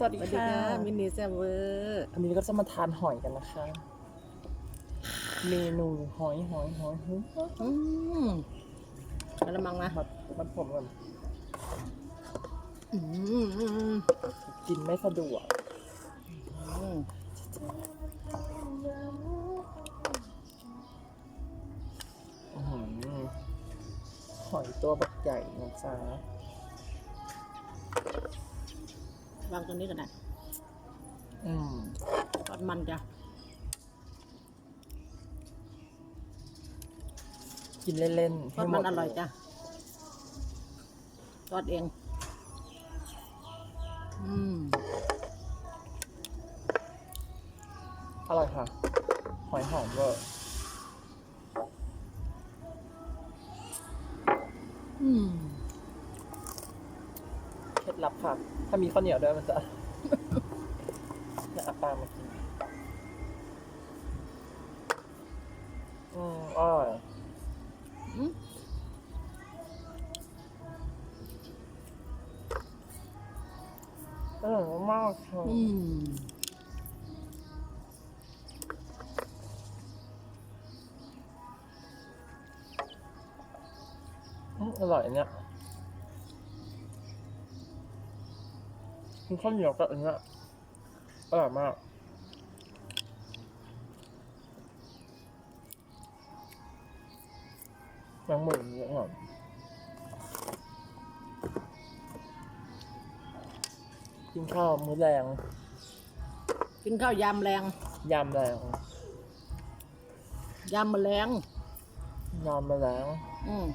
สวัสสดีวัสดีค่ะค่ะ มินนี่แซมเวอร์อันนี้ก็จะมาทานหอยกันนะคะ เมนูหอยหอยหอยหอยอืมกระมังนะมามาผมก่อนอืมอืมอืมกินไม่สะดวกอืมอื้อหือหอยตัวแบบใหญ่นะจ๊ะ วางตรงนี้กันนะอืมทอดมันจ้ะ กินเล่นๆทอดมันอร่อยจ้ะทอดเอง อืม อร่อยค่ะ หอยหอมเวอร์อืม เคล็ดลับค่ะ ถ้ามีข้าวเหนียวด้วยมันจะจะเอาปลามากินอืมอร่อยอืมอร่อยมากๆค่ะ อืม กินข้าวเหนียวกับอันเนี้ยอร่อยมากยังหมื่นเยอะหน่อยกินข้าวมื้อแรงกินข้าวยำแรงยำแรงยำแมลงยำมาแรงอืม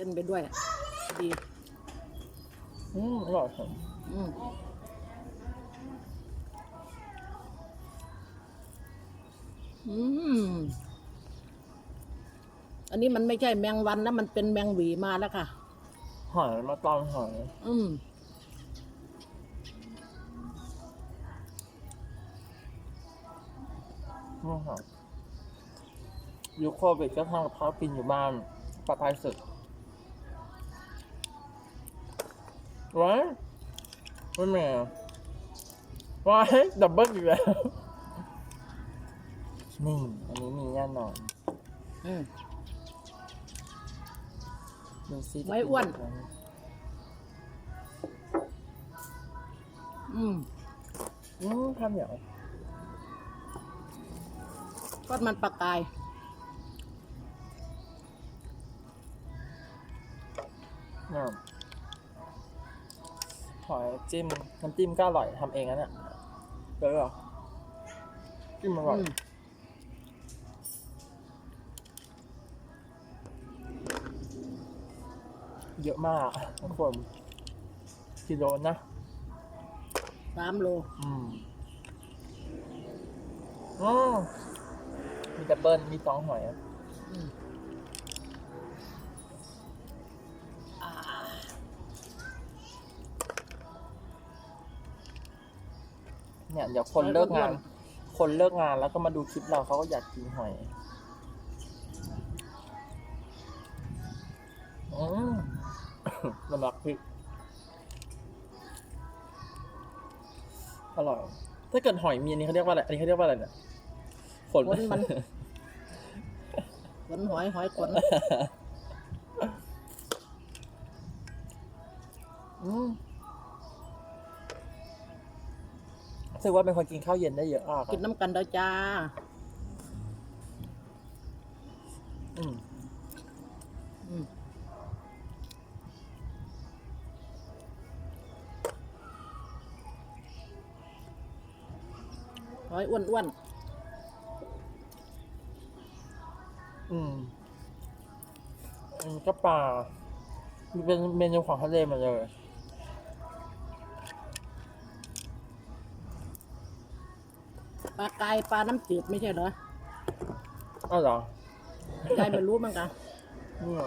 เส้นไปด้วย ดีอืมอร่อยค่ะอืมอืมอันนี้มันไม่ใช่แมงวันนะมันเป็นแมงหวีมาแล้วค่ะ หอยมาตอนหอยอืมนี่ค่ะยุคโควิดก็ทำกับข้าวกินอยู่บ้านปลอดภัยสุด ว้ายไม่แม่ว้ายดับเบิลอีกแล้วนี่อันนี้มีแน่นอนอืม ดูซิไว้อ้วน อืมอืมข้าวเหนียวทอดมันปลากายน่ะ หอยจิ้มน้ำจิ้มก็อร่อยทำเองนะเนี่ยเดี๋ยวเหรอจิ้มอร่อยอืมเยอะมากทุกคนกิโลนะสามโล อืมอ๋อมีดับเบิลมีสองหอยอะอืม เนี่ยเดี๋ยวคนเลิกงาน คนเลิกงานแล้วก็มาดูคลิปเราเขาก็อยากกินหอยอืมน้ำมักพริกอร่อย ถ้าเกิดหอยมีอันนี้เขาเรียกว่าอะไร อันนี้เขาเรียกว่าอะไรเนี่ยขนขนมัน ขนหอยหอยขนอืม รู้สึกว่าเป็นคนกินข้าวเย็นได้เยอะมากอะกินน้ำกันเด้อจ้า อืมอืมหอยอ้วนอ้วนอืมอันนี้ก็ปลามันเป็นเมนูของทะเลหมาเลยากายปลาน้ำจืดไม่ใช่เหรออ้าวเหรอยายไม่รู้เหมั้งกันอืม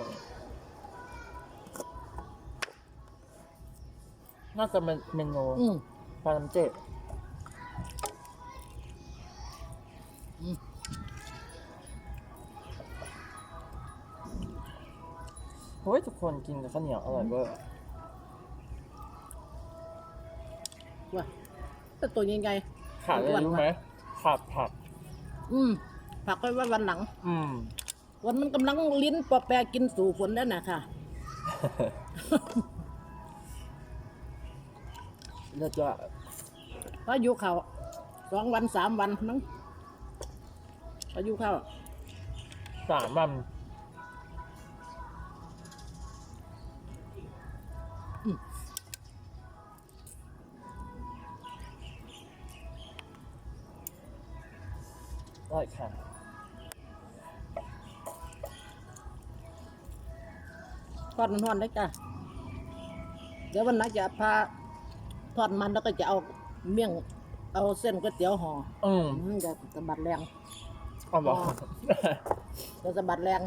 น่าจะเป็นเมนูอืมปลาน้ำเจ็ดอืมเฮ้ยทุกคนกินกับข้าวเหนียวอร่อยเวอร์ว่าแต่ตัวใหญ่ขาดอะไรรู้ไหม ขาดผักๆอืมผักไว้ว่าวันหลัง อืม วันมันกำลังลิ้นปอแปรกินสู่ฝนแล้วนะค่ะเลือดจะพายุเขาสองวันสามวันมั้งพายุเข้าสามวัน อร่อยค่ะทอดมันทอดได้จ้ะเดี๋ยววันนั้นจะพาทอดมันแล้วก็จะเอาเมี่ยง เอาเส้นก๋วยเตี๋ยวห่ออืมอืมจะสะบัดแรงเอาบอกจะสะบัดแรง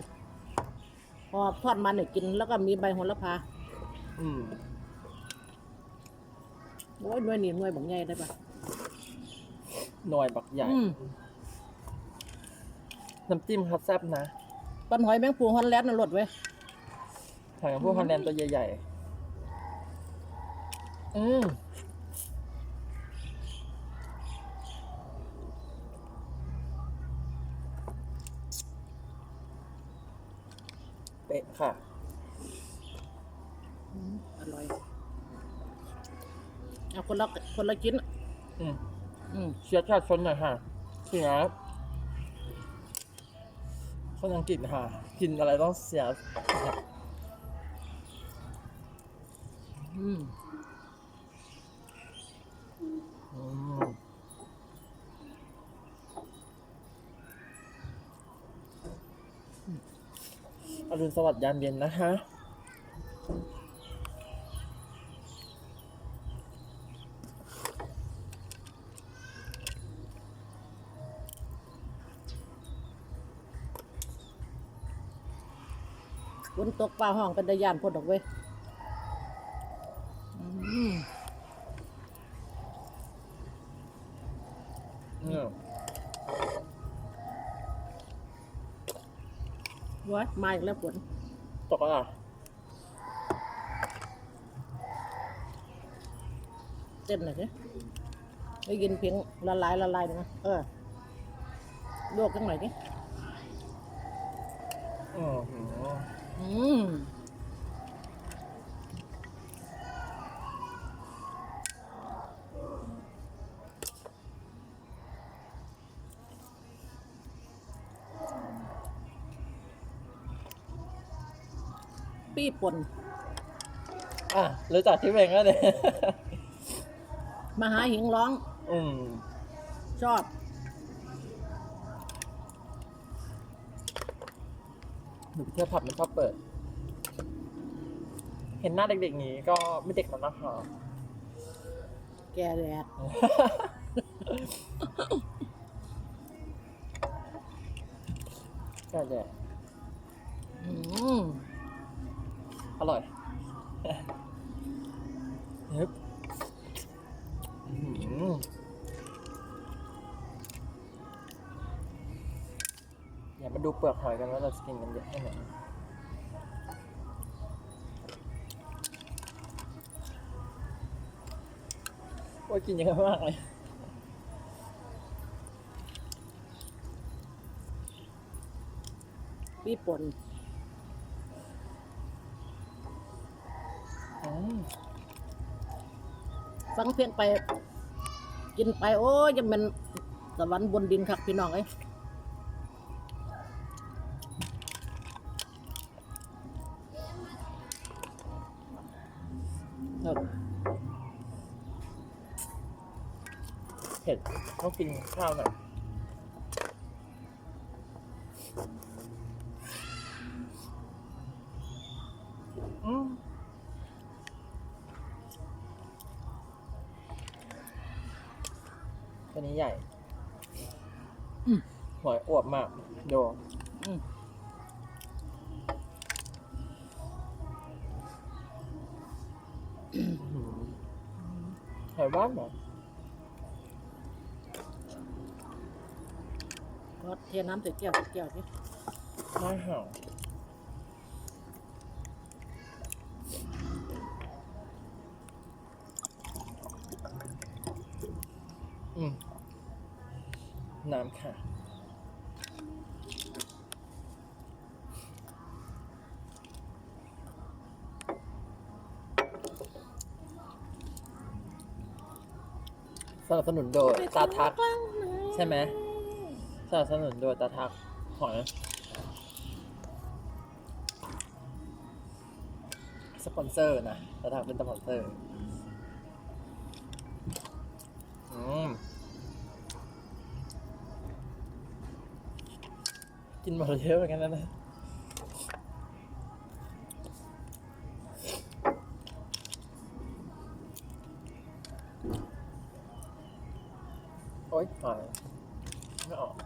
พอทอดมันเนี่ยกินแล้วก็มีใบโหระพา อืมโอ้ยหน่วยนี่หน่วยบางใหญ่ได้ปะหน่วยบักใหญ่ อืม น้ำจิ้มเขาแซ่บนะปันหอยแมงปูฮอนแลนด์น่ะรสไว้ยหอยกับพวกฮอลแลนด์ตัวใหญ่ๆ อืมเป๊ะค่ะอร่อยเอาคนละคนละชิ้นอืมอืมเชื้อชาติชนหน่อยค่ะเสีย คนอังกฤษค่ะ กินอะไรต้องเสียอืมอืมอรุณสวัสดิ์ยามเย็นนะคะ ป้าห้องเป็นตะยานพ่นดอกเว้ยอืมอืมว้ายมาอีกแล้วฝนตกอะเต้นหน่อยสิได้ยินเพียงละลายละลายหน่อยนะเออลวกกันหน่อยดิอืมอืม ปี้ป่นอะรู้จักที่เพลงแล้วเนี่ย มหาหิงร้อง อืม ชอบ หนูไปเที่ยวผับมันชอบเปิด เห็นหน้าเด็กๆนี้ก็ไม่เด็กแล้วนะคะ แกแดดใช่เลยอืมอร่อย ลือกหอยกันว่าเราจะกินกันเยอะแค่ไหนโอ้ยกินเยอะมากเลยปี้ป่นฟังเพลงไป กินไป โอ้ยจะเป็นสวรรค์บนดินครับพี่น้องเอ้ย กินข้าวหน่อยอืมตัวนี้ใหญ่อืมหอยอวบมากดูอืมอื้อหือหอยบ้านเหรอ น็เทน้ำใส่แก้วใส่แก้วสิไม่หอมอืม น้ำค่ะ สนับสนุนโดยตาทักใช่ไหม นับสนุนโดยตาทักหอยสปอนเซอร์นะตาทักเป็นสปอนเซอร์ อืม กินหมดเยอะเหมือนกันนะนะโอ๊ยหายไม่ออก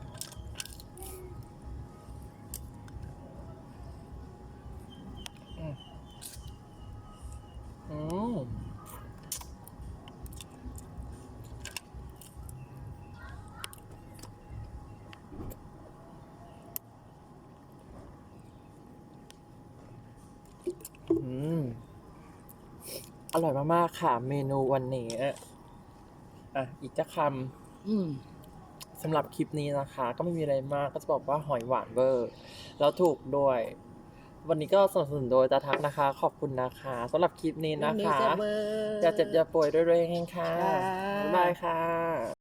อร่อยมากๆค่ะ เมนูวันนี้อะอีกจะคำอืมสำหรับคลิปนี้นะคะ ก็ไม่มีอะไรมากก็จะบอกว่าหอยหวานเวอร์ แล้วถูกด้วย วันนี้ก็สนับสนุนโดยตาทักนะคะ ขอบคุณนะคะสำหรับคลิปนี้นะคะเมแซ่บเวอร์อย่าเจ็บอย่าป่วยด้วยๆเองค่ะค่ะบ๊ายบายค่ะ